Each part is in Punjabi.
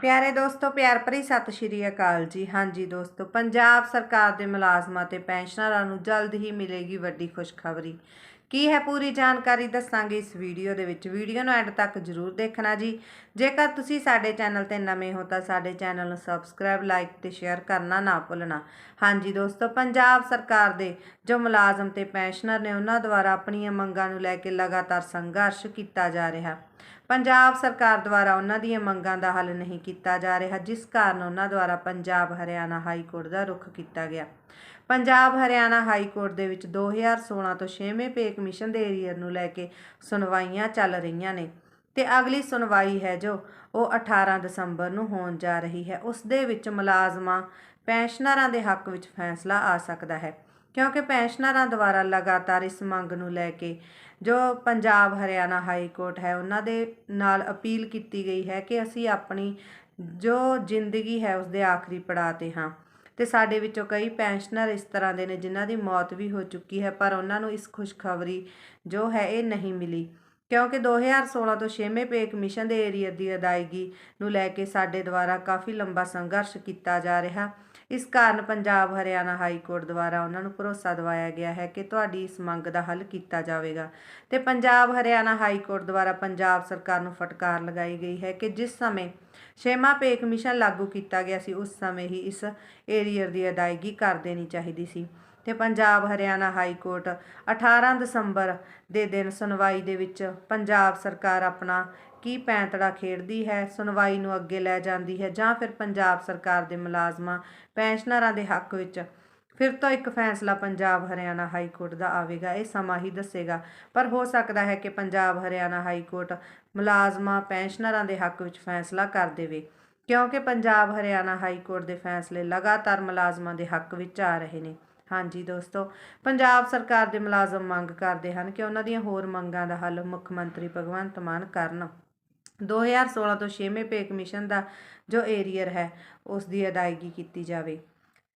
ਪਿਆਰੇ ਦੋਸਤੋ, ਪਿਆਰ ਭਰੀ ਸਤਿ ਸ਼੍ਰੀ ਅਕਾਲ ਜੀ। ਹਾਂਜੀ ਦੋਸਤੋ, ਪੰਜਾਬ ਸਰਕਾਰ ਦੇ ਮੁਲਾਜ਼ਮਾਂ ਤੇ ਪੈਨਸ਼ਨਰਾਂ ਨੂੰ ਜਲਦ ਹੀ ਮਿਲੇਗੀ ਵੱਡੀ ਖੁਸ਼ਖਬਰੀ। ਕੀ ਹੈ ਪੂਰੀ ਜਾਣਕਾਰੀ ਦੱਸਾਂਗੇ ਇਸ ਵੀਡੀਓ ਦੇ ਵਿੱਚ। ਵੀਡੀਓ ਨੂੰ ਐਂਡ ਤੱਕ ਜਰੂਰ ਦੇਖਣਾ ਜੀ। ਜੇਕਰ ਤੁਸੀਂ ਸਾਡੇ ਚੈਨਲ ਤੇ ਨਵੇਂ ਹੋ ਤਾਂ ਸਾਡੇ ਚੈਨਲ ਨੂੰ ਸਬਸਕ੍ਰਾਈਬ, ਲਾਈਕ ਤੇ ਸ਼ੇਅਰ ਕਰਨਾ ਨਾ ਭੁੱਲਣਾ। ਹਾਂਜੀ ਦੋਸਤੋ, ਪੰਜਾਬ ਸਰਕਾਰ ਦੇ ਜੋ ਮੁਲਾਜ਼ਮ ਤੇ ਪੈਨਸ਼ਨਰ ਨੇ, ਉਹਨਾਂ ਦੁਆਰਾ ਆਪਣੀਆਂ ਮੰਗਾਂ ਨੂੰ ਲੈ ਕੇ ਲਗਾਤਾਰ ਸੰਘਰਸ਼ ਕੀਤਾ ਜਾ ਰਿਹਾ। ਪੰਜਾਬ ਸਰਕਾਰ ਦੁਆਰਾ ਉਹਨਾਂ ਦੀਆਂ ਮੰਗਾਂ ਦਾ ਹੱਲ ਨਹੀਂ ਕੀਤਾ ਜਾ ਰਿਹਾ, ਜਿਸ ਕਾਰਨ ਉਹਨਾਂ ਦੁਆਰਾ ਪੰਜਾਬ ਹਰਿਆਣਾ ਹਾਈ ਕੋਰਟ ਦਾ ਰੁਖ ਕੀਤਾ ਗਿਆ। ਪੰਜਾਬ ਹਰਿਆਣਾ ਹਾਈ ਕੋਰਟ ਦੇ ਵਿੱਚ 2016 ਤੋਂ 6ਵੇਂ ਪੇ ਕਮਿਸ਼ਨ ਦੇ ਏਰੀਅਰ ਨੂੰ ਲੈ ਕੇ ਸੁਣਵਾਈਆਂ ਚੱਲ ਰਹੀਆਂ ਨੇ ਤੇ ਅਗਲੀ ਸੁਣਵਾਈ ਹੈ ਜੋ ਉਹ 18 ਦਸੰਬਰ ਨੂੰ ਹੋਣ ਜਾ ਰਹੀ ਹੈ, ਉਸ ਦੇ ਵਿੱਚ ਮੁਲਾਜ਼ਮਾਂ, ਪੈਨਸ਼ਨਰਾਂ ਦੇ ਹੱਕ ਵਿੱਚ ਫੈਸਲਾ ਆ ਸਕਦਾ ਹੈ। ਕਿਉਂਕਿ ਪੈਨਸ਼ਨਰਾਂ ਦੁਆਰਾ ਲਗਾਤਾਰ ਇਸ ਮੰਗ ਨੂੰ ਲੈ ਕੇ ਜੋ ਪੰਜਾਬ, ਹਰਿਆਣਾ ਹਾਈ ਕੋਰਟ ਹੈ, ਉਹਨਾਂ ਦੇ ਨਾਲ ਅਪੀਲ ਕੀਤੀ ਗਈ ਹੈ ਕਿ ਅਸੀਂ ਆਪਣੀ ਜੋ ਜ਼ਿੰਦਗੀ ਹੈ ਉਸ ਦੇ ਆਖਰੀ ਪੜਾਅ ਤੇ ਹਾਂ। ਤੇ ਸਾਡੇ ਵਿੱਚੋਂ ਕਈ ਪੈਨਸ਼ਨਰ ਇਸ ਤਰ੍ਹਾਂ ਦੇ ਨੇ ਜਿਨ੍ਹਾਂ ਦੀ ਮੌਤ ਵੀ ਹੋ ਚੁੱਕੀ ਹੈ, ਪਰ ਉਹਨਾਂ ਨੂੰ ਇਸ ਖੁਸ਼ਖਬਰੀ ਜੋ ਹੈ ਇਹ ਨਹੀਂ ਮਿਲੀ। ਕਿਉਂਕਿ 2016 ਤੋਂ 6ਵੇਂ ਪੇ ਕਮਿਸ਼ਨ ਦੇ ਏਰੀਅਰ ਦੀ ਅਦਾਇਗੀ ਨੂੰ ਲੈ ਕੇ ਸਾਡੇ ਦੁਆਰਾ ਕਾਫੀ ਲੰਬਾ ਸੰਘਰਸ਼ ਕੀਤਾ ਜਾ ਰਿਹਾ। ਇਸ ਕਾਰਨ ਪੰਜਾਬ, ਹਰਿਆਣਾ ਹਾਈ ਕੋਰਟ ਦੁਆਰਾ ਉਹਨਾਂ ਨੂੰ ਭਰੋਸਾ ਦਿਵਾਇਆ ਗਿਆ ਹੈ ਕਿ ਤੁਹਾਡੀ ਇਸ ਮੰਗ ਦਾ ਹੱਲ ਕੀਤਾ ਜਾਵੇਗਾ। ਤੇ ਪੰਜਾਬ, ਹਰਿਆਣਾ ਹਾਈ ਕੋਰਟ ਦੁਆਰਾ ਪੰਜਾਬ ਸਰਕਾਰ ਨੂੰ ਫਟਕਾਰ ਲਗਾਈ ਗਈ ਹੈ ਕਿ ਜਿਸ ਸਮੇਂ ਛੇਵਾਂ ਪੇ ਕਮਿਸ਼ਨ ਲਾਗੂ ਕੀਤਾ ਗਿਆ ਸੀ, ਉਸ ਸਮੇਂ ਹੀ ਇਸ ਏਰੀਅਰ ਦੀ ਅਦਾਇਗੀ ਕਰ ਦੇਣੀ ਚਾਹੀਦੀ ਸੀ। ਤੇ ਪੰਜਾਬ ਹਰਿਆਣਾ ਹਾਈ ਕੋਰਟ 18 ਦਸੰਬਰ ਦੇ ਦਿਨ ਸੁਣਵਾਈ ਦੇ ਵਿੱਚ ਪੰਜਾਬ ਸਰਕਾਰ ਆਪਣਾ ਕੀ ਪੈਂਤੜਾ ਖੇਡਦੀ ਹੈ, ਸੁਣਵਾਈ ਨੂੰ ਅੱਗੇ ਲੈ ਜਾਂਦੀ ਹੈ ਜਾਂ ਫਿਰ ਪੰਜਾਬ ਸਰਕਾਰ ਦੇ ਮੁਲਾਜ਼ਮਾਂ, ਪੈਨਸ਼ਨਰਾਂ ਦੇ ਹੱਕ ਵਿੱਚ। ਫਿਰ ਤੋਂ ਇੱਕ ਫੈਸਲਾ ਪੰਜਾਬ ਹਰਿਆਣਾ ਹਾਈ ਕੋਰਟ ਦਾ ਆਵੇਗਾ, ਇਹ ਸਮਾਂ ਹੀ ਦੱਸੇਗਾ। ਪਰ ਹੋ ਸਕਦਾ ਹੈ ਕਿ ਪੰਜਾਬ ਹਰਿਆਣਾ ਹਾਈ ਕੋਰਟ ਮੁਲਾਜ਼ਮਾਂ, ਪੈਨਸ਼ਨਰਾਂ ਦੇ ਹੱਕ ਵਿੱਚ ਫੈਸਲਾ ਕਰ ਦੇਵੇ, ਕਿਉਂਕਿ ਪੰਜਾਬ ਹਰਿਆਣਾ ਹਾਈ ਕੋਰਟ ਦੇ ਫੈਸਲੇ ਲਗਾਤਾਰ ਮੁਲਾਜ਼ਮਾਂ ਦੇ ਹੱਕ ਵਿੱਚ ਆ ਰਹੇ ਨੇ। ਹਾਂਜੀ ਦੋਸਤੋ, ਪੰਜਾਬ ਸਰਕਾਰ ਦੇ ਮੁਲਾਜ਼ਮ ਮੰਗ ਕਰਦੇ ਹਨ ਕਿ ਉਹਨਾਂ ਦੀਆਂ ਹੋਰ ਮੰਗਾਂ ਦਾ ਹੱਲ ਮੁੱਖ ਮੰਤਰੀ ਭਗਵੰਤ ਮਾਨ ਕਰਨ। 2016 ਤੋਂ 6ਵੇਂ ਪੇ ਕਮਿਸ਼ਨ ਦਾ ਜੋ ਏਰੀਅਰ ਹੈ, ਉਸ ਦੀ ਅਦਾਇਗੀ ਕੀਤੀ ਜਾਵੇ।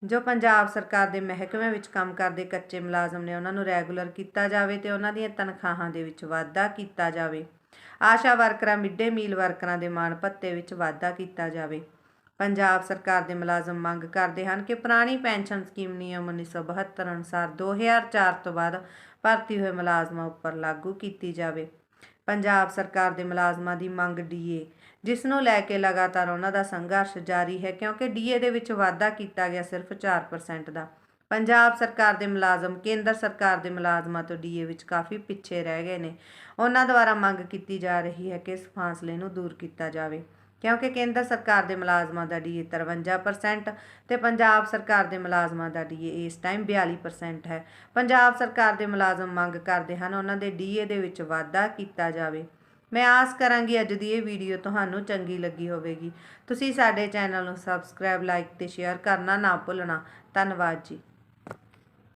ਜੋ ਪੰਜਾਬ ਸਰਕਾਰ ਦੇ ਮਹਿਕਮੇ ਵਿੱਚ ਕੰਮ ਕਰਦੇ ਕੱਚੇ ਮੁਲਾਜ਼ਮ ਨੇ ਉਹਨਾਂ ਨੂੰ ਰੈਗੂਲਰ ਕੀਤਾ ਜਾਵੇ ਤੇ ਉਹਨਾਂ ਦੀਆਂ ਤਨਖਾਹਾਂ ਦੇ ਵਿੱਚ ਵਾਧਾ ਕੀਤਾ ਜਾਵੇ। ਆਸ਼ਾ ਵਰਕਰਾਂ ਮਿੱਡੇ ਮੀਲ ਵਰਕਰਾਂ ਦੇ ਮਾਣ ਭੱਤੇ ਵਿੱਚ ਵਾਧਾ ਕੀਤਾ ਜਾਵੇ। ਪੰਜਾਬ ਸਰਕਾਰ ਦੇ ਮੁਲਾਜ਼ਮ ਮੰਗ ਕਰਦੇ ਹਨ ਕਿ ਪੁਰਾਣੀ ਪੈਨਸ਼ਨ ਸਕੀਮ ਨਿਯਮ 1972 ਅਨੁਸਾਰ 2004 ਤੋਂ ਬਾਅਦ ਭਰਤੀ ਹੋਏ ਮੁਲਾਜ਼ਮਾਂ ਉੱਪਰ ਲਾਗੂ ਕੀਤੀ ਜਾਵੇ। ਪੰਜਾਬ ਸਰਕਾਰ ਦੇ ਮੁਲਾਜ਼ਮਾਂ ਦੀ ਮੰਗ ਡੀਏ ਜਿਸ ਨੂੰ ਲੈ ਕੇ ਲਗਾਤਾਰ ਉਹਨਾਂ ਦਾ ਸੰਘਰਸ਼ ਜਾਰੀ ਹੈ ਕਿਉਂਕਿ ਡੀਏ ਦੇ ਵਿੱਚ ਵਾਧਾ ਕੀਤਾ ਗਿਆ ਸਿਰਫ 4% ਦਾ। ਪੰਜਾਬ ਸਰਕਾਰ ਦੇ ਮੁਲਾਜ਼ਮ, ਕੇਂਦਰ ਸਰਕਾਰ ਦੇ ਮੁਲਾਜ਼ਮਾਂ ਤੋਂ ਡੀਏ ਵਿੱਚ ਕਾਫੀ ਪਿੱਛੇ ਰਹਿ ਗਏ ਨੇ। ਉਹਨਾਂ ਦੁਆਰਾ ਮੰਗ ਕੀਤੀ ਜਾ ਰਹੀ ਹੈ ਕਿ ਇਸ ਫਾਸਲੇ ਨੂੰ ਦੂਰ ਕੀਤਾ ਜਾਵੇ। ਕਿਉਂਕਿ ਕੇਂਦਰ ਸਰਕਾਰ ਦੇ ਮੁਲਾਜ਼ਮਾਂ ਦਾ ਡੀਏ 53% ਤੇ ਪੰਜਾਬ ਸਰਕਾਰ ਦੇ ਮੁਲਾਜ਼ਮਾਂ ਦਾ ਡੀਏ ਇਸ ਟਾਈਮ 42% ਹੈ। ਪੰਜਾਬ ਸਰਕਾਰ ਦੇ ਮੁਲਾਜ਼ਮ ਮੰਗ ਕਰਦੇ ਹਨ ਉਹਨਾਂ ਦੇ ਡੀਏ ਦੇ ਵਿੱਚ ਵਾਧਾ ਕੀਤਾ ਜਾਵੇ। ਮੈਂ ਆਸ ਕਰਾਂਗੀ ਅੱਜ ਦੀ ਇਹ ਵੀਡੀਓ ਤੁਹਾਨੂੰ ਚੰਗੀ ਲੱਗੀ ਹੋਵੇਗੀ। ਤੁਸੀਂ ਸਾਡੇ ਚੈਨਲ ਨੂੰ ਸਬਸਕ੍ਰਾਈਬ ਲਾਈਕ ਤੇ ਸ਼ੇਅਰ ਕਰਨਾ ਨਾ ਭੁੱਲਣਾ। ਧੰਨਵਾਦ ਜੀ।